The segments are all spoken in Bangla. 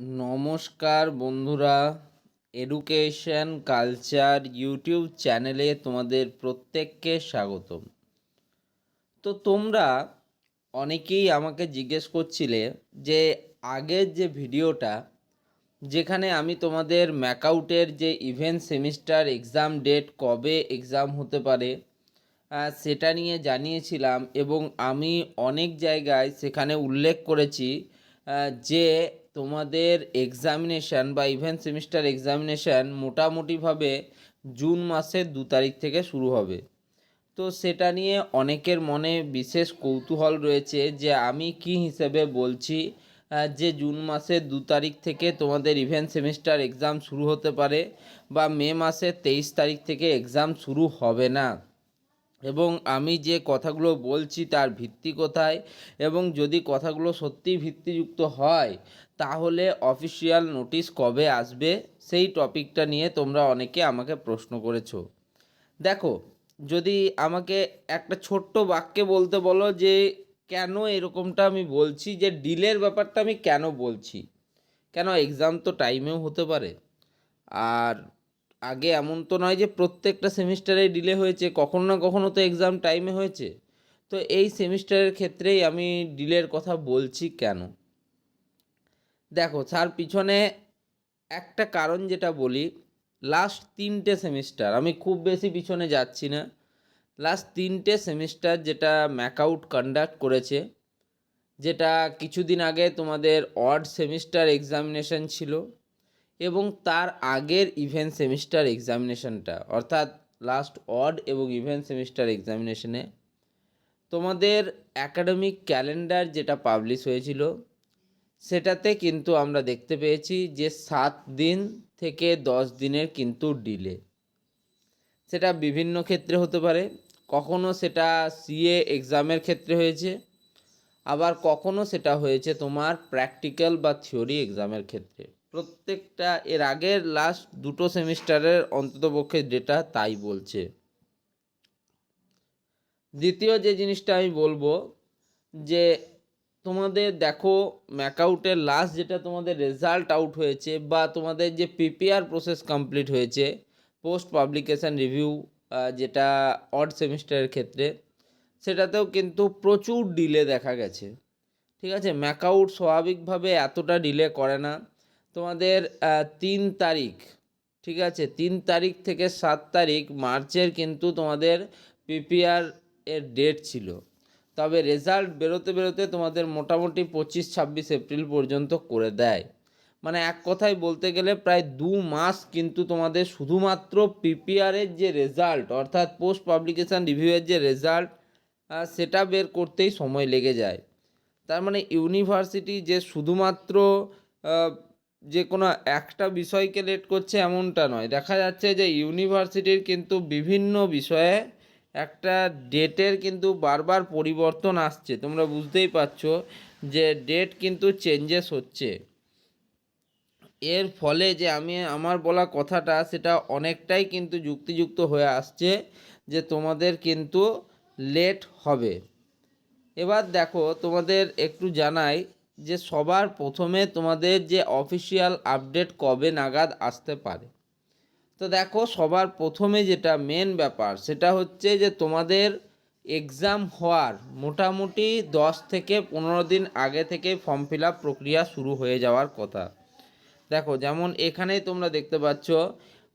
নমস্কার বন্ধুরা এডুকেশন কালচার ইউটিউব চ্যানেলে তোমাদের প্রত্যেককে স্বাগতম। তো তোমরা অনেকেই আমাকে জিজ্ঞেস করছিলে যে আগের যে ভিডিওটা, যেখানে আমি তোমাদের ম্যাকআউটের যে ইভেন্ট সেমিস্টার এক্সাম ডেট কবে এক্সাম হতে পারে সেটা নিয়ে জানিয়েছিলাম এবং আমি অনেক জায়গায় সেখানে উল্লেখ করেছি যে তোমাদের এক্সামিনেশান বা ইভেন্ট সেমিস্টার এক্সামিনেশান মোটামুটিভাবে জুন মাসের দু তারিখ থেকে শুরু হবে। তো সেটা নিয়ে অনেকের মনে বিশেষ কৌতূহল রয়েছে যে আমি কি হিসেবে বলছি যে জুন মাসের দু তারিখ থেকে তোমাদের ইভেন্ট সেমিস্টার এক্সাম শুরু হতে পারে বা মে মাসের তেইশ তারিখ থেকে এক্সাম শুরু হবে না। এবং আমি যে কথাগুলো বলছি তার ভিত্তি কোথায়? এবং যদি কথাগুলো সত্যিই ভিত্তিযুক্ত হয়, তাহলে অফিসিয়াল নোটিশ কবে আসবে? সেই টপিকটা নিয়ে তোমরা অনেকে আমাকে প্রশ্ন করেছ। দেখো, যদি আমাকে একটা ছোট্ট বাক্যে বলতে বলো যে, কেন এরকমটা আমি বলছি, যে ডিলের ব্যাপারটা আমি কেন বলছি? কেন এক্সাম তো টাইমেও হতে পারে। আর আগে এমন তো নয় যে প্রত্যেকটা সেমিস্টারে ডিলে হয়েছে, কখনো না কখনো তো এক্সাম টাইমে হয়েছে। তো এই সেমিস্টারের ক্ষেত্রেই আমি ডিলের কথা বলছি কেন? দেখো তার পিছনে একটা কারণ যেটা বলি লাস্ট তিনটে সেমিস্টার, আমি খুব বেশি পিছনে যাচ্ছি না। লাস্ট তিনটে সেমিস্টার যেটা ম্যাকআউট কন্ডাক্ট করেছে, যেটা কিছুদিন আগে তোমাদের অড সেমিস্টার এক্সামিনেশন ছিল। এবং তার আগের ইভেন্ট সেমিস্টার এক্সামিনেশনটা অর্থাৎ লাস্ট অড এবং ইভেন্ট সেমিস্টার এক্সামিনেশনে তোমাদের অ্যাকাডেমিক ক্যালেন্ডার যেটা পাবলিশ হয়েছিল, সেটাতে কিন্তু আমরা দেখতে পেয়েছি যে সাত দিন থেকে দশ দিনের কিন্তু ডিলে সেটা বিভিন্ন ক্ষেত্রে হতে পারে, কখনো সেটা সিএ এক্সামের ক্ষেত্রে হয়েছে, আবার কখনো সেটা হয়েছে তোমার প্র্যাকটিক্যাল বা থিওরি এক্সামের ক্ষেত্রে। প্রত্যেকটা এর আগের লাস্ট দুটো সেমিস্টারের অন্ততপক্ষে ডেটা তাই বলছে। দ্বিতীয় যে জিনিসটা আমি বলব, যে তোমাদের দেখো ম্যাকআউটের লাস্ট যেটা তোমাদের রেজাল্ট আউট হয়েছে বা তোমাদের যে পিপিআর প্রসেস কমপ্লিট হয়েছে পোস্ট পাবলিকেশন রিভিউ যেটা অড সেমিস্টারের ক্ষেত্রে, সেটাতেও কিন্তু প্রচুর ডিলে দেখা গেছে। ঠিক আছে? ম্যাকআউট স্বাভাবিকভাবে এতটা ডিলে করে না। তোমাদের তিন তারিখ, ঠিক আছে? তিন তারিখ থেকে সাত তারিখ মার্চের কিন্তু তোমাদের পিপিআর এর ডেট ছিল। তবে রেজাল্ট বেরোতে বেরোতে তোমাদের মোটামুটি পঁচিশ, ছাব্বিশ এপ্রিল পর্যন্ত করে দেয়। মানে এক কথায় বলতে গেলে প্রায় দু মাস কিন্তু তোমাদের শুধুমাত্র পিপিআরের যে রেজাল্ট অর্থাৎ পোস্ট পাবলিকেশান রিভিউয়ের যে রেজাল্ট সেটা বের করতেই সময় লেগে যায়। তার মানে ইউনিভার্সিটি যে শুধুমাত্র যে কোনো একটা বিষয়কে লেট করছে এমনটা নয়। দেখা যাচ্ছে যে ইউনিভার্সিটির কিন্তু বিভিন্ন বিষয়ে একটা ডেটের কিন্তু বারবার পরিবর্তন আসছে। তোমরা বুঝতেই পারছ যে ডেট কিন্তু চেঞ্জেস হচ্ছে। এর ফলে যে আমি, আমার বলা কথাটা সেটা অনেকটাই কিন্তু যুক্তিযুক্ত হয়ে আসছে যে তোমাদের কিন্তু লেট হবে। এবার দেখো তোমাদের একটু জানাই যে সবার প্রথমে তোমাদের যে অফিসিয়াল আপডেট কবে নাগাদ আসতে পারে। তো দেখো, সবার প্রথমে যেটা মেন ব্যাপার, সেটা হচ্ছে যে তোমাদের এক্সাম হওয়ার মোটামুটি দশ থেকে পনেরো দিন আগে থেকে ফর্ম ফিল আপ প্রক্রিয়া শুরু হয়ে যাওয়ার কথা। দেখো, যেমন এখানেই তোমরা দেখতে পাচ্ছ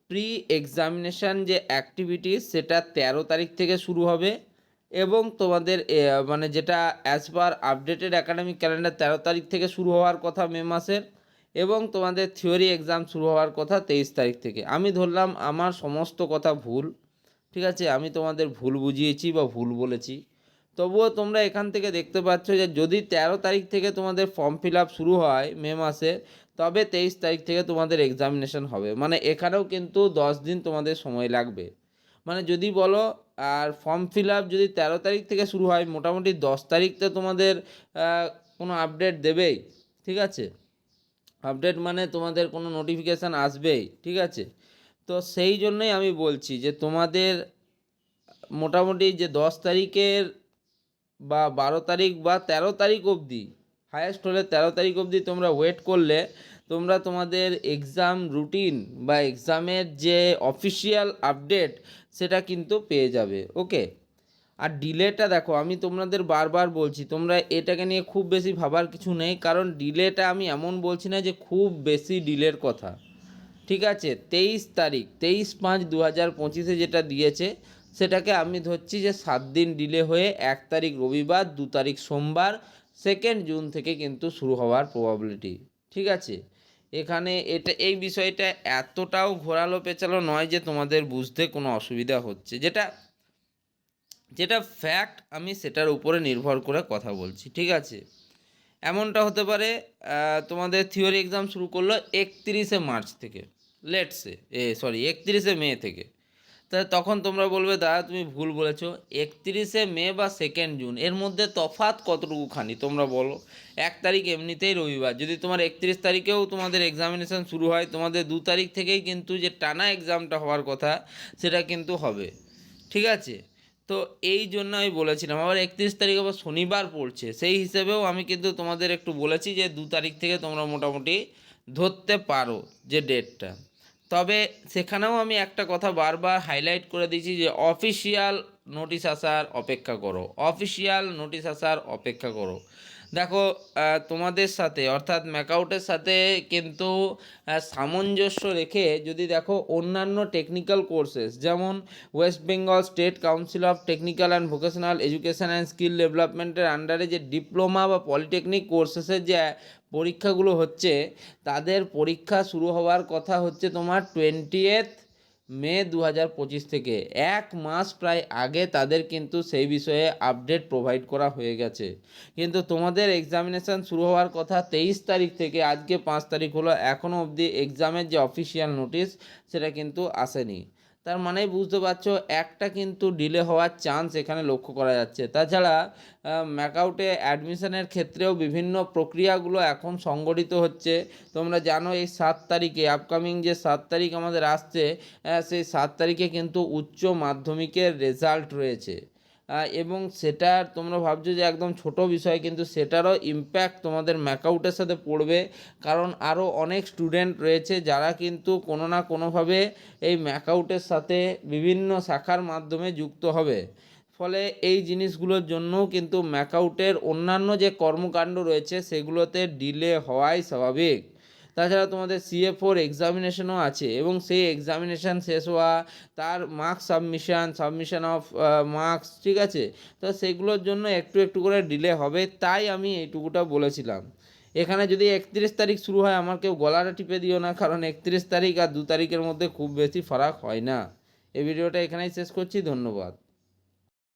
প্রি এক্সামিনেশান যে অ্যাক্টিভিটিস সেটা তেরো তারিখ থেকে শুরু হবে। এবং তোমাদের মানে যেটা as per updated academic calendar তেরো তারিখ থেকে শুরু হওয়ার কথা মে মাসের এবং তোমাদের থিওরি এক্সাম শুরু হওয়ার কথা তেইশ তারিখ থেকে। আমি ধরলাম আমার সমস্ত কথা ভুল, ঠিক আছে? আমি তোমাদের ভুল বুঝিয়েছি বা ভুল বলেছি। তবুও তোমরা এখান থেকে দেখতে পাচ্ছ যে যদি তেরো তারিখ থেকে তোমাদের ফর্ম ফিল আপ শুরু হয় মে মাসে, তবে তেইশ তারিখ থেকে তোমাদের এক্সামিনেশন হবে। মানে এখানেও কিন্তু দশ দিন তোমাদের সময় লাগবে। মানে যদি বলো, আর ফর্ম ফিল আপ যদি তেরো তারিখ থেকে শুরু হয়, মোটামুটি দশ তারিখ তো তোমাদের কোনো আপডেট দেবেই, ঠিক আছে? আপডেট মানে তোমাদের কোনো নোটিফিকেশান আসবেই, ঠিক আছে? তো সেই জন্যই আমি বলছি যে তোমাদের মোটামুটি যে দশ তারিখের বা বারো তারিখ বা তেরো তারিখ অবধি হায়েস্ট হলে তেরো তারিখ অবধি তোমরা ওয়েট করলে তোমরা তোমাদের এক্সাম রুটিন বা এক্সামের যে অফিসিয়াল আপডেট সেটা কিন্তু পেয়ে যাবে ওকে আর ডিলেটা দেখো, আমি তোমাদের বারবার বলছি, তোমরা এটাকে নিয়ে খুব বেশি ভাবার কিছু নেই, কারণ ডিলেটা আমি এমন বলছি না যে খুব বেশি ডিলের কথা, ঠিক আছে? তেইশ তারিখ, তেইশ পাঁচ দু হাজার পঁচিশে যেটা দিয়েছে, সেটাকে আমি ধরছি যে সাত দিন ডিলে হয়ে এক তারিখ রবিবার, দু তারিখ সোমবার সেকেন্ড জুন থেকে কিন্তু শুরু হওয়ার প্রবাবিলিটি ঠিক আছে? এখানে এটা, এই বিষয়টা এতটাও ঘোরালো পেঁচালো নয় যে তোমাদের বুঝতে কোনো অসুবিধা হচ্ছে। যেটা যেটা ফ্যাক্ট আমি সেটার উপরে নির্ভর করে কথা বলছি, ঠিক আছে? এমনটা হতে পারে তোমাদের থিওরি এক্সাম শুরু করল একত্রিশে মার্চ থেকে লেটসে এ সরি একত্রিশে মে থেকে। তাহলে তখন তোমরা বলবে, দাদা, তুমি ভুল বলেছ। একত্রিশে মে বা সেকেন্ড জুন এর মধ্যে তফাৎ কতটুকু খানি তোমরা বলো। এক তারিখ এমনিতেই রবিবার। যদি তোমার একত্রিশ তারিখেও তোমাদের এক্সামিনেশন শুরু হয়, তোমাদের দু তারিখ থেকেই কিন্তু যে টানা এক্সামটা হওয়ার কথা, সেটা কিন্তু হবে। ঠিক আছে? তো এই জন্য আমি বলেছিলাম, আবার একত্রিশ তারিখ আবার শনিবার পড়ছে। সেই হিসেবেও আমি কিন্তু তোমাদের একটু বলেছি যে দু তারিখ থেকে তোমরা মোটামুটি ধরতে পারো যে ডেটটা তবে সেখানেও আমি একটা কথা বারবার হাইলাইট করে দিয়েছি যে অফিসিয়াল নোটিশ আসার অপেক্ষা করো। অফিসিয়াল নোটিশ আসার অপেক্ষা করো। দেখো তোমাদের সাথে, অর্থাৎ ম্যাকআউটের সাথে কিন্তু সামঞ্জস্য রেখে যদি দেখো অন্যান্য টেকনিক্যাল কোর্সেস যেমন West Bengal state council of technical and vocational education and skill ডেভেলপমেন্টের আন্ডারে যে ডিপ্লোমা বা পলিটেকনিক কোর্সেসের যে পরীক্ষাগুলো হচ্ছে, তাদের পরীক্ষা শুরু হওয়ার কথা হচ্ছে তোমার টোয়েন্টিয়েথ মে দু হাজার পঁচিশ থেকে। এক মাস প্রায় আগে তাদের কিন্তু সেই বিষয়ে আপডেট প্রোভাইড করা হয়ে গেছে। কিন্তু তোমাদের এক্সামিনেশান শুরু হওয়ার কথা তেইশ তারিখ থেকে, আজকে পাঁচ তারিখ হলো এখনও অবধি এক্সামের যে অফিসিয়াল নোটিশ সেটা কিন্তু আসেনি। তার মানে বুঝতে পারছ, একটা কিন্তু ডিলে হওয়ার চান্স এখানে লক্ষ্য করা যাচ্ছে। তাছাড়া ম্যাকআউটে অ্যাডমিশনের ক্ষেত্রেও বিভিন্ন প্রক্রিয়াগুলো এখন সংগঠিত হচ্ছে। তোমরা জানো এই সাত তারিখে আপকামিং যে সাত তারিখ আমাদের আসছে সেই সাত তারিখে কিন্তু উচ্চ মাধ্যমিকের রেজাল্ট রয়েছে। এবং সেটা তোমরা ভাবছ যে একদম ছোট বিষয়, কিন্তু সেটারও ইম্প্যাক্ট তোমাদের ম্যাকআউটের সাথে পড়বে। কারণ আরও অনেক স্টুডেন্ট রয়েছে যারা কিন্তু কোনো না কোনোভাবে এই ম্যাকআউটের সাথে বিভিন্ন শাখার মাধ্যমে যুক্ত হবে। ফলে এই জিনিসগুলোর জন্যও কিন্তু ম্যাকআউটের অন্যান্য যে কর্মকাণ্ড রয়েছে, সেগুলোতে ডিলে হওয়াই স্বাভাবিক। তাছাড়া তোমাদের সিএ ফোর এক্সামিনেশনও আছে এবং সেই এক্সামিনেশান শেষ হওয়া, তার marks submission submission of marks ঠিক আছে? তো সেগুলোর জন্য একটু একটু করে ডিলে হবে, তাই আমি এইটুকুটা বলেছিলাম। এখানে যদি একত্রিশ তারিখ শুরু হয়, আমার কেউ গলাটা টিপে দিও না, কারণ একত্রিশ তারিখ আর দু তারিখের মধ্যে খুব বেশি ফারাক হয় না। এই ভিডিওটা এখানেই শেষ করছি, ধন্যবাদ।